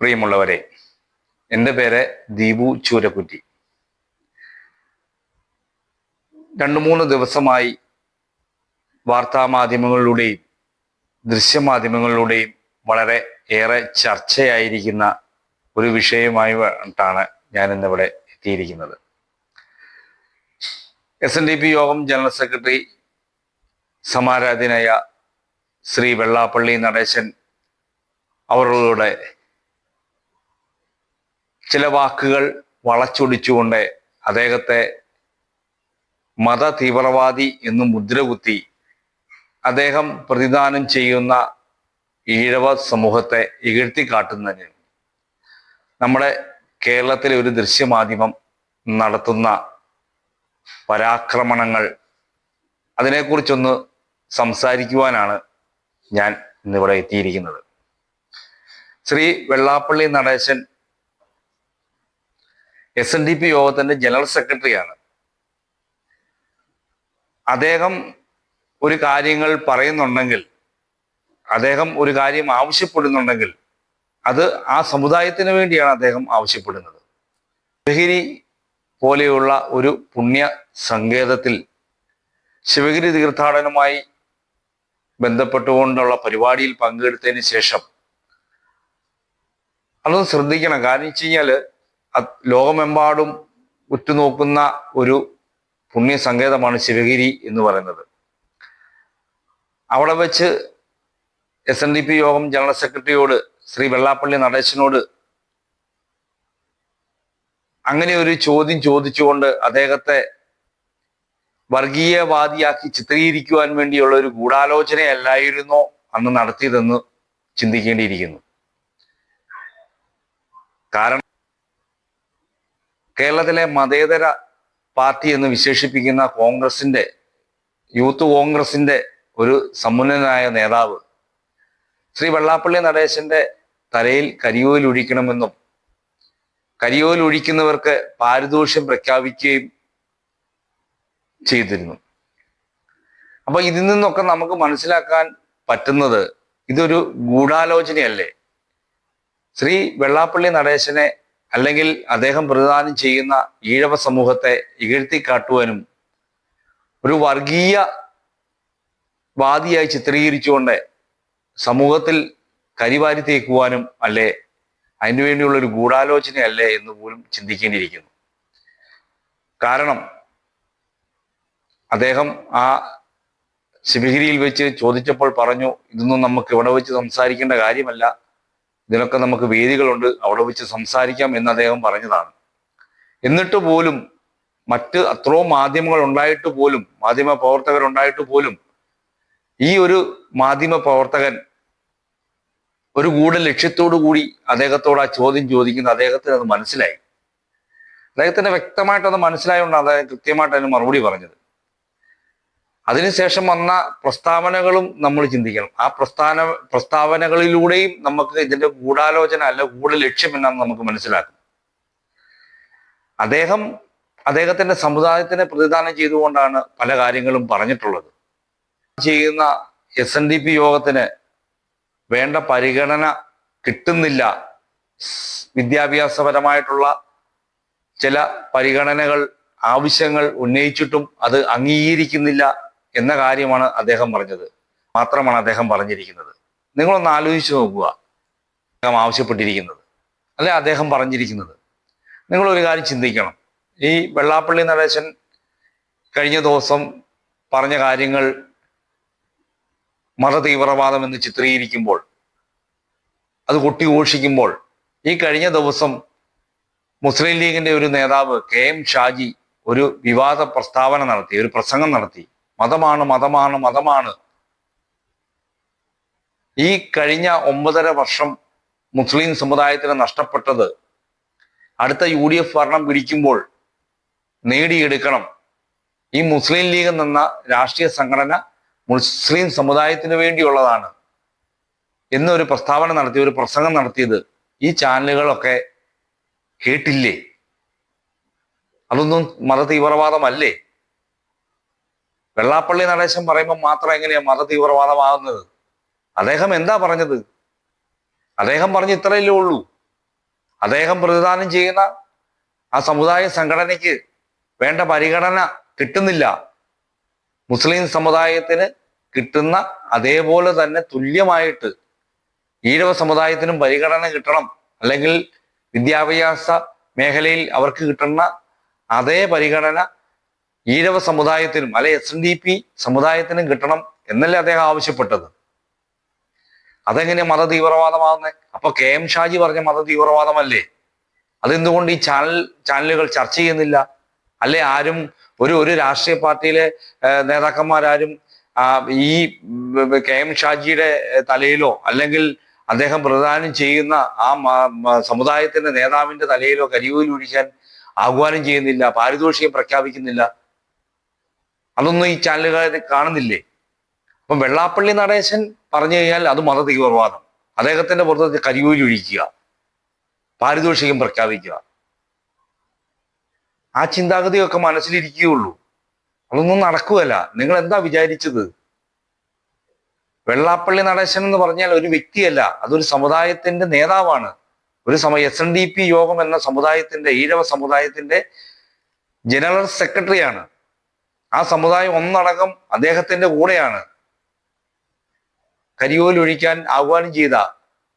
പ്രിയമുള്ളവരെ എന്റെ പേര് ദീപു ചൂരക്കുറ്റി. രണ്ടു മൂന്ന് ദിവസമായി വാർത്താമാധ്യമങ്ങളിലൂടെയും ദൃശ്യമാധ്യമങ്ങളിലൂടെയും വളരെ ഏറെ ചർച്ചയായിരിക്കുന്ന ഒരു വിഷയമായിട്ടാണ് ഞാൻ ഇന്നിവിടെ എത്തിയിരിക്കുന്നത്. എസ് എൻ ഡി പി യോഗം ജനറൽ സെക്രട്ടറി സമാരാധനായ ശ്രീ വെള്ളാപ്പള്ളി നടേശൻ അവരുടെ ചില വാക്കുകൾ വളച്ചൊടിച്ചുകൊണ്ട് അദ്ദേഹത്തെ മത തീവ്രവാദി എന്ന് മുദ്രകുത്തി അദ്ദേഹം പ്രതിദാനം ചെയ്യുന്ന ഈഴവ സമൂഹത്തെ ഇകഴ്ത്തി കാട്ടുന്നതിന് നമ്മുടെ കേരളത്തിലെ ഒരു ദൃശ്യമാധ്യമം നടത്തുന്ന പരാക്രമണങ്ങൾ അതിനെക്കുറിച്ചൊന്ന് സംസാരിക്കുവാനാണ് ഞാൻ ഇന്നിവിടെ എത്തിയിരിക്കുന്നത്. Shri Vellappally Natesan S N D P യോഗത്തിന്റെ ജനറൽ സെക്രട്ടറിയാണ്. അദ്ദേഹം ഒരു കാര്യങ്ങൾ പറയുന്നുണ്ടെങ്കിൽ അദ്ദേഹം ഒരു കാര്യം ആവശ്യപ്പെടുന്നുണ്ടെങ്കിൽ അത് ആ സമുദായത്തിന് വേണ്ടിയാണ് അദ്ദേഹം ആവശ്യപ്പെടുന്നത്. ശിവഗിരി പോലെയുള്ള ഒരു പുണ്യ സങ്കേതത്തിൽ ശിവഗിരി തീർത്ഥാടനവുമായി ബന്ധപ്പെട്ടുകൊണ്ടുള്ള പരിപാടിയിൽ പങ്കെടുത്തതിന് ശേഷം അതൊന്ന് ശ്രദ്ധിക്കണം. കാരണം വെച്ച് കഴിഞ്ഞാൽ ലോകമെമ്പാടും ഉറ്റുനോക്കുന്ന ഒരു പുണ്യ സങ്കേതമാണ് ശിവഗിരി എന്ന് പറയുന്നത്. അവിടെ വെച്ച് എസ് എൻ ഡി പി യോഗം ജനറൽ സെക്രട്ടറിയോട് ശ്രീ വെള്ളാപ്പള്ളി നടേശനോട് അങ്ങനെ ഒരു ചോദ്യം ചോദിച്ചുകൊണ്ട് അദ്ദേഹത്തെ വർഗീയവാദിയാക്കി ചിത്രീകരിക്കുവാൻ വേണ്ടിയുള്ള ഒരു ഗൂഢാലോചനയല്ലായിരുന്നോ അന്ന് നടത്തിയതെന്ന് ചിന്തിക്കേണ്ടിയിരിക്കുന്നു. കാരണം കേരളത്തിലെ മതേതര പാർട്ടി എന്ന് വിശേഷിപ്പിക്കുന്ന കോൺഗ്രസിന്റെ യൂത്ത് കോൺഗ്രസിന്റെ ഒരു സമുന്നതനായ നേതാവ് ശ്രീ വെള്ളാപ്പള്ളി നടേശന്റെ തലയിൽ കരിയോയിൽ ഒഴിക്കണമെന്നും കരിയോയിൽ ഒഴിക്കുന്നവർക്ക് പാരിതോഷ്യം പ്രഖ്യാപിക്കുകയും ചെയ്തിരുന്നു. അപ്പൊ ഇതിൽ നിന്നൊക്കെ നമുക്ക് മനസ്സിലാക്കാൻ പറ്റുന്നത് ഇതൊരു ഗൂഢാലോചനയല്ലേ? ശ്രീ വെള്ളാപ്പള്ളി നടേശനെ അല്ലെങ്കിൽ അദ്ദേഹം പ്രതിദാനം ചെയ്യുന്ന ഈഴവ സമൂഹത്തെ ഇകഴ്ത്തി കാട്ടുവാനും ഒരു വർഗീയ വാദിയായി ചിത്രീകരിച്ചുകൊണ്ട് സമൂഹത്തിൽ കരിവാരി തേക്കുവാനും അല്ലേ? അതിനുവേണ്ടിയുള്ള ഒരു ഗൂഢാലോചനയല്ലേ എന്ന് പോലും ചിന്തിക്കേണ്ടിയിരിക്കുന്നു. കാരണം അദ്ദേഹം ആ ശിവഗിരിയിൽ വെച്ച് ചോദിച്ചപ്പോൾ പറഞ്ഞു ഇതൊന്നും നമുക്ക് ഇവിടെ വെച്ച് സംസാരിക്കേണ്ട കാര്യമല്ല. ഇതിനൊക്കെ നമുക്ക് വേദികളുണ്ട്. അവിടെ വെച്ച് സംസാരിക്കാം എന്ന് അദ്ദേഹം പറഞ്ഞതാണ്. എന്നിട്ട് പോലും മറ്റ് അത്രയും മാധ്യമങ്ങൾ ഉണ്ടായിട്ട് പോലും മാധ്യമ പ്രവർത്തകർ ഉണ്ടായിട്ട് പോലും ഈ ഒരു മാധ്യമ പ്രവർത്തകൻ ഒരു ഗൂഢ ലക്ഷ്യത്തോടു കൂടി അദ്ദേഹത്തോട് ആ ചോദ്യം ചോദിക്കുന്നത് അദ്ദേഹത്തിന് അത് മനസ്സിലായി. അദ്ദേഹത്തിന് വ്യക്തമായിട്ട് അത് മനസ്സിലായതുകൊണ്ട് അദ്ദേഹം കൃത്യമായിട്ട് അതിന് മറുപടി പറഞ്ഞത്. അതിനുശേഷം വന്ന പ്രസ്താവനകളും നമ്മൾ ചിന്തിക്കണം. ആ പ്രസ്ഥാന പ്രസ്താവനകളിലൂടെയും നമുക്ക് ഇതിന്റെ ഗൂഢാലോചന അല്ല ഗൂഢ ലക്ഷ്യം എന്നാണ് നമുക്ക് മനസ്സിലാക്കും അദ്ദേഹം അദ്ദേഹത്തിന്റെ സമുദായത്തിനെ പ്രതിദാനം ചെയ്തുകൊണ്ടാണ് പല കാര്യങ്ങളും പറഞ്ഞിട്ടുള്ളത്. ചെയ്യുന്ന എസ് എൻ ഡി പി യോഗത്തിന് വേണ്ട പരിഗണന കിട്ടുന്നില്ല. വിദ്യാഭ്യാസപരമായിട്ടുള്ള ചില പരിഗണനകൾ ആവശ്യങ്ങൾ ഉന്നയിച്ചിട്ടും അത് അംഗീകരിക്കുന്നില്ല. എന്ന കാര്യമാണ് അദ്ദേഹം പറഞ്ഞത്. മാത്രമാണ് അദ്ദേഹം പറഞ്ഞിരിക്കുന്നത്. നിങ്ങളൊന്ന് ആലോചിച്ച് നോക്കുക. അദ്ദേഹം ആവശ്യപ്പെട്ടിരിക്കുന്നത്. അല്ലെ അദ്ദേഹം പറഞ്ഞിരിക്കുന്നത്. നിങ്ങളൊരു കാര്യം ചിന്തിക്കണം. ഈ വെള്ളാപ്പള്ളി നടേശൻ കഴിഞ്ഞ ദിവസം പറഞ്ഞ കാര്യങ്ങൾ മതതീവ്രവാദം എന്ന് ചിത്രീകരിക്കുമ്പോൾ അത് കൊട്ടിഘോഷിക്കുമ്പോൾ ഈ കഴിഞ്ഞ ദിവസം മുസ്ലിം ലീഗിന്റെ ഒരു നേതാവ് കെ എം ഷാജി ഒരു വിവാദ പ്രസ്താവന നടത്തി ഒരു പ്രസംഗം നടത്തി. മതമാണ് മതമാണ് മതമാണ്. ഈ കഴിഞ്ഞ ഒമ്പതര വർഷം മുസ്ലിം സമുദായത്തിന് നഷ്ടപ്പെട്ടത് അടുത്ത യു ഡി എഫ് ഭരണം പിടിക്കുമ്പോൾ നേടിയെടുക്കണം. ഈ മുസ്ലിം ലീഗ് എന്ന രാഷ്ട്രീയ സംഘടന മുസ്ലിം സമുദായത്തിന് വേണ്ടിയുള്ളതാണ്. എന്നൊരു പ്രസ്താവന നടത്തി ഒരു പ്രസംഗം നടത്തിയത് ഈ ചാനലുകളൊക്കെ കേട്ടില്ലേ? അതൊന്നും മത തീവ്രവാദമല്ലേ വെള്ളാപ്പള്ളി നടേശൻ പറയുമ്പോൾ മാത്രം എങ്ങനെയാ മത തീവ്രവാദമാകുന്നത്? അദ്ദേഹം എന്താ പറഞ്ഞത്? അദ്ദേഹം പറഞ്ഞ ഇത്രയല്ലേ ഉള്ളൂ. അദ്ദേഹം പ്രതിദാനം ചെയ്യുന്ന ആ സമുദായ സംഘടനയ്ക്ക് വേണ്ട പരിഗണന കിട്ടുന്നില്ല. മുസ്ലിം സമുദായത്തിന് കിട്ടുന്ന അതേപോലെ തന്നെ തുല്യമായിട്ട് ഈഴവ സമുദായത്തിനും പരിഗണന കിട്ടണം. അല്ലെങ്കിൽ വിദ്യാഭ്യാസ മേഖലയിൽ അവർക്ക് കിട്ടുന്ന അതേ പരിഗണന ഈഴവ സമുദായത്തിനും അല്ലെ എസ് എൻ ഡി പി സമുദായത്തിനും കിട്ടണം എന്നല്ലേ അദ്ദേഹം ആവശ്യപ്പെട്ടത്? അതെങ്ങനെ മത തീവ്രവാദമാകുന്നത് അപ്പൊ കെ എം ഷാജി പറഞ്ഞ മത തീവ്രവാദമല്ലേ അതെന്തുകൊണ്ട് ഈ ചാനൽ ചാനലുകൾ ചർച്ച ചെയ്യുന്നില്ല? അല്ലെ ആരും ഒരു ഒരു രാഷ്ട്രീയ പാർട്ടിയിലെ നേതാക്കന്മാരാരും ഈ കെ എം ഷാജിയുടെ തലയിലോ അല്ലെങ്കിൽ അദ്ദേഹം പ്രദാനം ചെയ്യുന്ന ആ സമുദായത്തിന്റെ നേതാവിന്റെ തലയിലോ കരിയൂരിൽ ഒഴിക്കാൻ ആഹ്വാനം ചെയ്യുന്നില്ല പാരിതോഷികം പ്രഖ്യാപിക്കുന്നില്ല. അതൊന്നും ഈ ചാനലുകാർ കാണുന്നില്ലേ? അപ്പം വെള്ളാപ്പള്ളി നടേശൻ പറഞ്ഞു കഴിഞ്ഞാൽ അത് മത തീവ്രവാദം അദ്ദേഹത്തിന്റെ പുറത്ത് കരിയൂരി ഒഴിക്കുക. പാരിതോഷികം പ്രഖ്യാപിക്കുക. ആ ചിന്താഗതിയൊക്കെ മനസ്സിലിരിക്കുകയുള്ളൂ. അതൊന്നും നടക്കുകയല്ല. നിങ്ങൾ എന്താ വിചാരിച്ചത്? വെള്ളാപ്പള്ളി നടേശൻ എന്ന് പറഞ്ഞാൽ ഒരു വ്യക്തിയല്ല. അതൊരു സമുദായത്തിന്റെ നേതാവാണ്. ഒരു സമയം എസ് എൻ ഡി പി യോഗം എന്ന സമുദായത്തിന്റെ ഈഴവ സമുദായത്തിന്റെ ജനറൽ സെക്രട്ടറിയാണ്. ആ സമുദായം ഒന്നടങ്കം അദ്ദേഹത്തിന്റെ കൂടെയാണ്. കരിയോലൊഴിക്കാൻ ആഹ്വാനം ചെയ്ത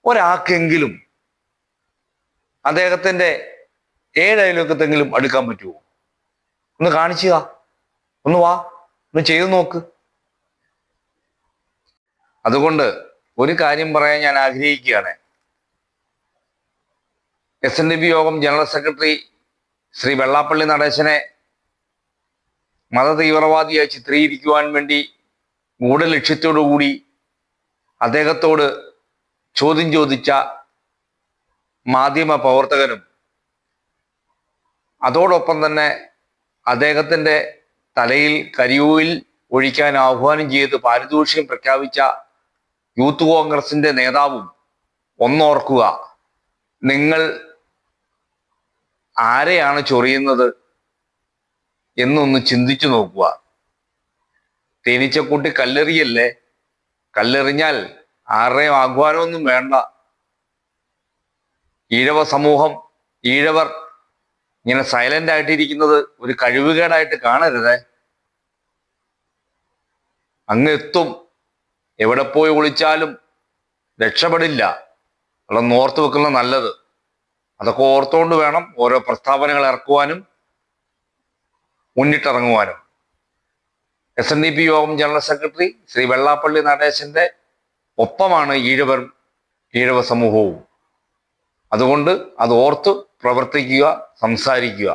ഒരാൾക്കെങ്കിലും അദ്ദേഹത്തിന്റെ ഏഴ് അയലൊക്കത്തെങ്കിലും അടുക്കാൻ പറ്റുമോ ഒന്ന് കാണിച്ചുക ഒന്ന് വാ. ഒന്ന് ചെയ്തു നോക്ക്. അതുകൊണ്ട് ഒരു കാര്യം പറയാൻ ഞാൻ ആഗ്രഹിക്കുകയാണ്. എസ് എൻ ഡി പി യോഗം ജനറൽ സെക്രട്ടറി ശ്രീ വെള്ളാപ്പള്ളി നടേശനെ മത തീവ്രവാദിയായി ചിത്രീകരിക്കുവാൻ വേണ്ടി ഗൂഢലക്ഷ്യത്തോടു കൂടി അദ്ദേഹത്തോട് ചോദ്യം ചോദിച്ച മാധ്യമ പ്രവർത്തകനും അതോടൊപ്പം തന്നെ അദ്ദേഹത്തിന്റെ തലയിൽ കരിയൂയിൽ ഒഴിക്കാൻ ആഹ്വാനം ചെയ്ത് പാരിതോഷികം പ്രഖ്യാപിച്ച യൂത്ത് കോൺഗ്രസിന്റെ നേതാവും ഒന്നോർക്കുക നിങ്ങൾ ആരെയാണ് ചൊറിയുന്നത്? എന്നൊന്ന് ചിന്തിച്ചു നോക്കുക. തേനീച്ചക്കൂട്ടി കല്ലെറിയല്ലേ? കല്ലെറിഞ്ഞാൽ ആരുടെയും ആഹ്വാനമൊന്നും വേണ്ട. ഈഴവ സമൂഹം ഈഴവർ ഇങ്ങനെ സൈലന്റ് ആയിട്ടിരിക്കുന്നത് ഒരു കഴിവുകേടായിട്ട് കാണരുതേ. അങ്ങ് എത്തും. എവിടെ പോയി ഒളിച്ചാലും രക്ഷപ്പെടില്ല. അതൊന്ന് ഓർത്തു വെക്കുന്നത് നല്ലത്. അതൊക്കെ ഓർത്തുകൊണ്ട് വേണം ഓരോ പ്രസ്താവനകൾ ഇറക്കുവാനും മുന്നിട്ടിറങ്ങുവാനും. എസ് എൻ ഡി പി യോഗം ജനറൽ സെക്രട്ടറി ശ്രീ വെള്ളാപ്പള്ളി നടേശന്റെ ഒപ്പമാണ് ഈഴവർ ഈഴവ സമൂഹവും. അതുകൊണ്ട് അത് ഓർത്ത് പ്രവർത്തിക്കുക സംസാരിക്കുക.